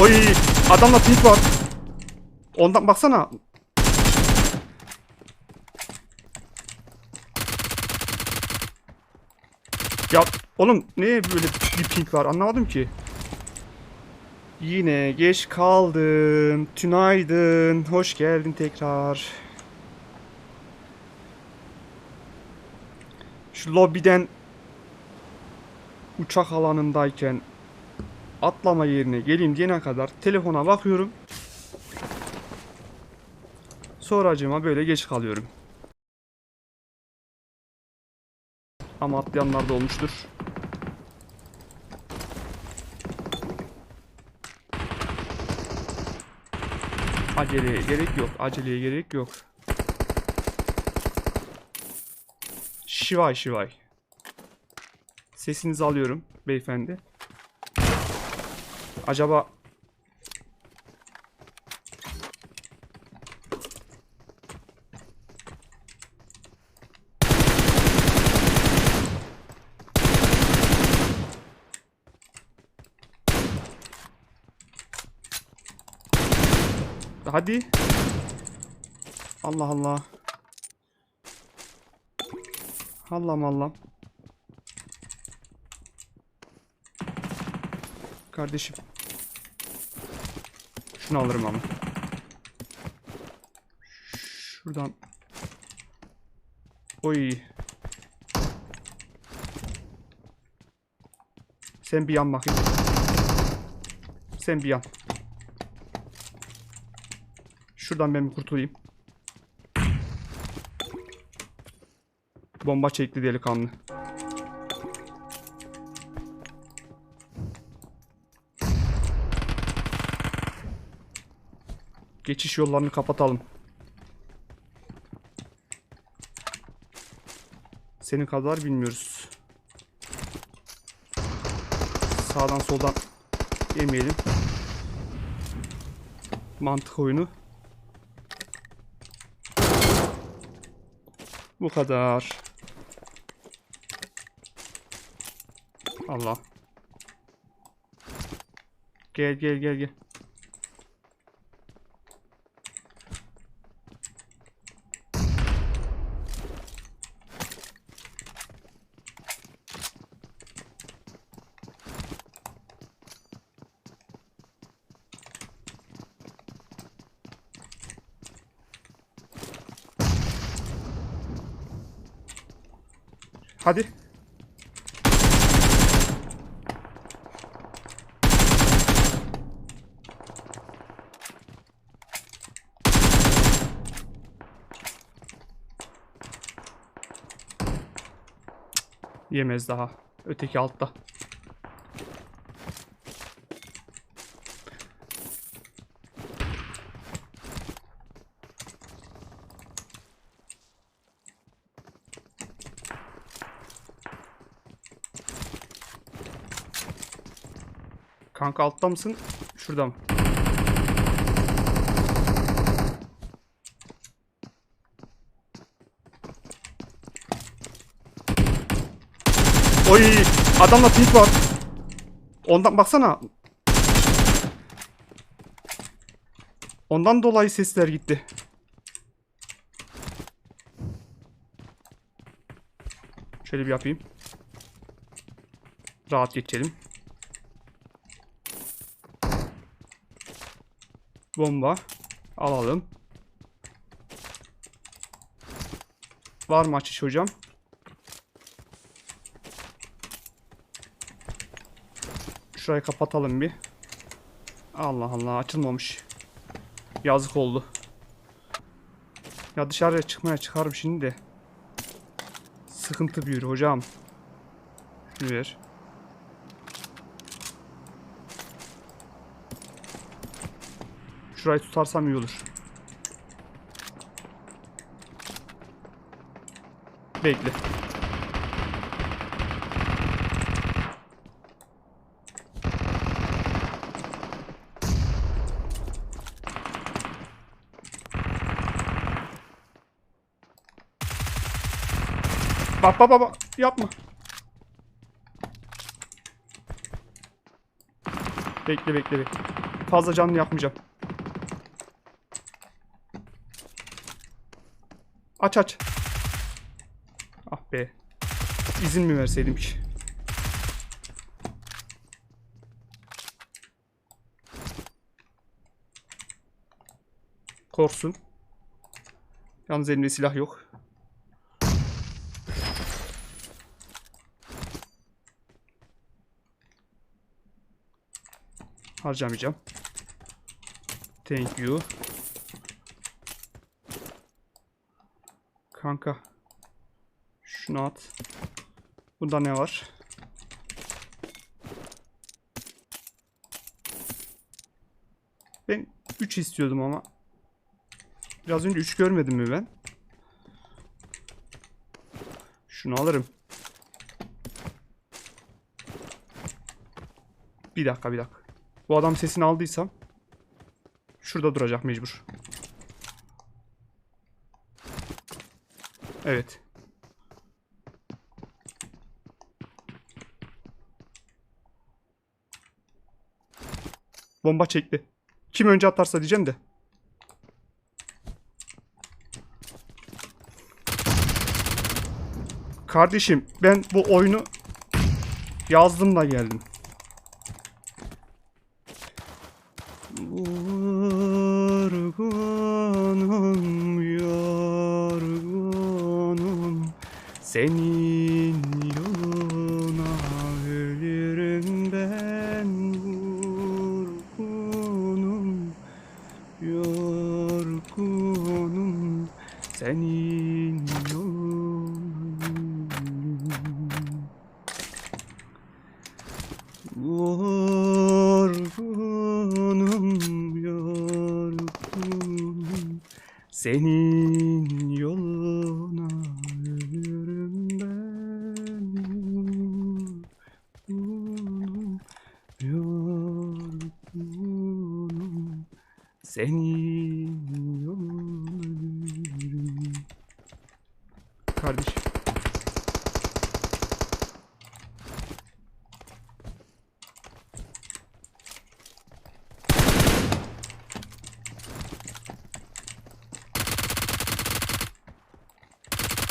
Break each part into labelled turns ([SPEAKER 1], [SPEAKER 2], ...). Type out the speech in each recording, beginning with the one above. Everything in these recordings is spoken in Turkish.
[SPEAKER 1] Oy adamla pink var. Ondan baksana. Ya oğlum niye böyle bir pink var anlamadım ki. Yine geç kaldım. Tünaydın. Hoş geldin tekrar. Şu lobiden uçak alanındayken atlama yerine geleyim diyene kadar telefona bakıyorum. Sonracığıma böyle geç kalıyorum. Ama atlayanlar da olmuştur. Aceleye gerek yok. Aceleye gerek yok. Şivay şivay. Sesinizi alıyorum beyefendi. Acaba Hadi. Allah Allah. Allah'ım Allah'ım. Kardeşim. Şunu alırım ama. Şuradan. Oy. Sen bir yan bakayım. Sen bir yan. Şuradan ben bir kurtulayım. Bomba çekti delikanlı. Geçiş yollarını kapatalım. Senin kadar bilmiyoruz. Sağdan soldan yemeyelim. Mantık oyunu. Bu kadar. Allah. Gel gel gel gel. Hadi. Yemez daha. Öteki altta. Kanka altta mısın? Şurada mı? Oy adamla pink var. Ondan baksana. Ondan dolayı sesler gitti. Şöyle bir yapayım. Rahat geçelim. Bomba. Alalım. Var mı açış hocam? Şurayı kapatalım bir. Allah Allah açılmamış. Yazık oldu. Ya dışarıya çıkmaya çıkarım şimdi de. Sıkıntı büyür hocam. Şunu ver. Şurayı tutarsam iyi olur. Bekle. Bak bak bak. Yapma. Bekle bekle bekle. fazla canını yakmayacağım. Aç aç. Ah be. İzin mi verseydim ki? Korsun. Yalnız elimde silah yok. Harcamayacağım. Thank you. Kanka. Şunu at. Bunda ne var? Ben 3 istiyordum ama. Biraz önce 3 görmedim mi ben? Şunu alırım. Bir dakika bir dakika. Bu adam sesini aldıysam şurada duracak mecbur. Evet. Bomba çekti. Kim önce atarsa diyeceğim de. Kardeşim ben bu oyunu yazdım da geldim. Yorgunum, yorgunum Senin yoluna ölürüm ben Yorgunum, yorgunum. Senin yoluna Yorgunum, yorgunum. Senin yoluna ölürüm ben Yorgunum, yorgunum Ölürüm Kardeşim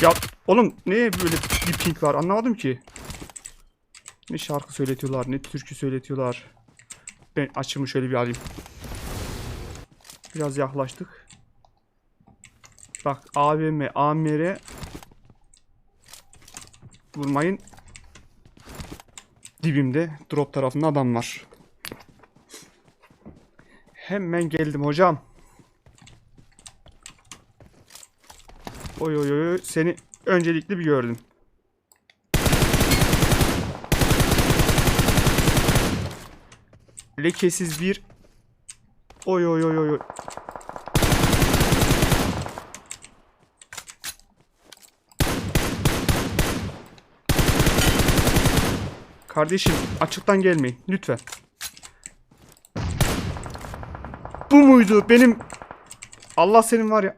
[SPEAKER 1] Ya oğlum ne böyle bir pink var anlamadım ki. Ne şarkı söyletiyorlar ne türkü söyletiyorlar. Ben açımı şöyle bir alayım. Biraz yaklaştık. Bak AVM, AMR vurmayın. Dibimde drop tarafında adam var. Hemen geldim hocam. Oy oy oy seni öncelikli bir gördüm. Lekesiz bir Oy oy oy oy. Kardeşim açıktan gelmeyin lütfen. Bu muydu benim Allah senin var ya.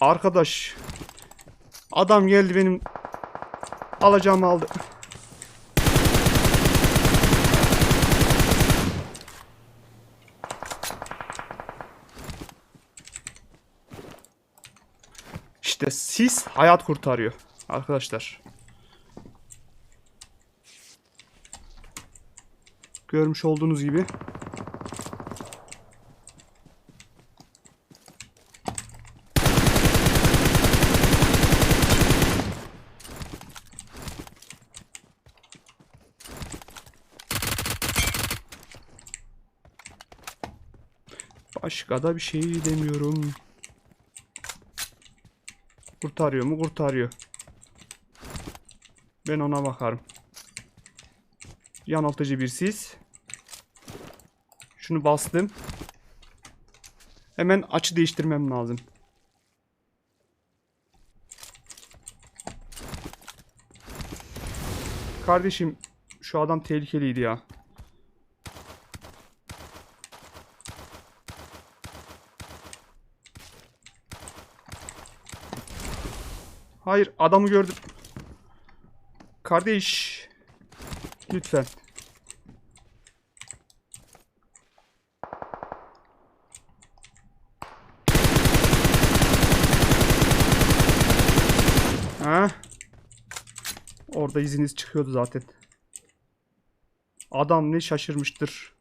[SPEAKER 1] Arkadaş. Adam geldi benim alacağımı aldı. İşte sis hayat kurtarıyor arkadaşlar. Görmüş olduğunuz gibi Başka da bir şey demiyorum. Kurtarıyor mu? Kurtarıyor. Ben ona bakarım. Yanıltıcı bir sis. Şunu bastım. Hemen açı değiştirmem lazım. Kardeşim şu adam tehlikeliydi ya. Hayır adamı gördüm. Kardeş. Lütfen. Ha? Orada iziniz çıkıyordu zaten. Adam ne şaşırmıştır.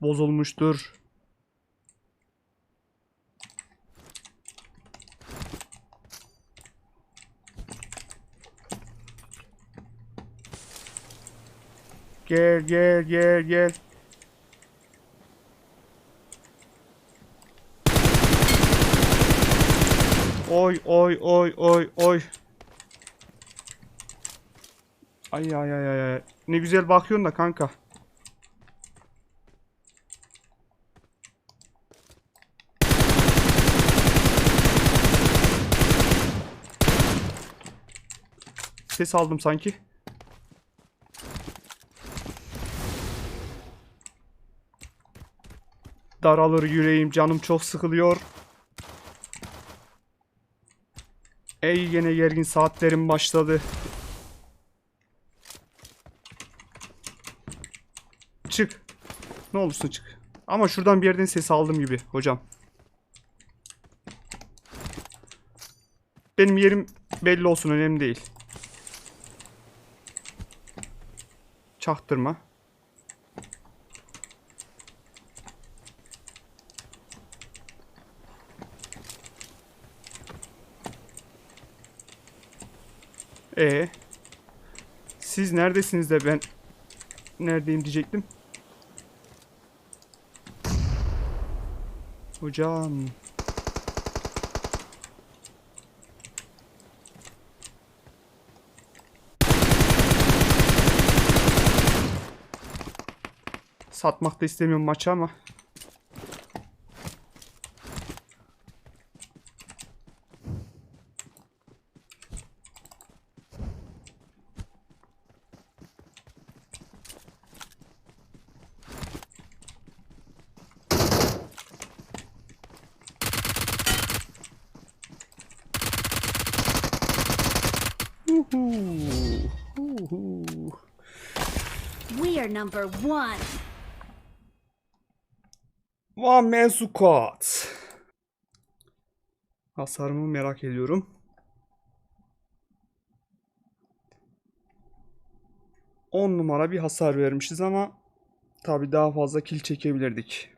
[SPEAKER 1] Bozulmuştur. Gel gel gel gel. Oy oy oy oy oy. Ay ay ay ay. Ne güzel bakıyorsun da kanka. Ses aldım sanki. Daralır yüreğim, canım çok sıkılıyor. Ey gene gergin saatlerim başladı. Çık. Ne olursun çık. Ama şuradan bir yerden ses aldım gibi hocam. Benim yerim belli olsun önemli değil. Çaktırma. E Siz neredesiniz de ben neredeyim diyecektim. Hocam. Satmak da istemiyorum maçı ama.
[SPEAKER 2] Are number one.
[SPEAKER 1] One Man Squad. Hasarımı merak ediyorum. On numara bir hasar vermişiz ama tabi daha fazla kill çekebilirdik.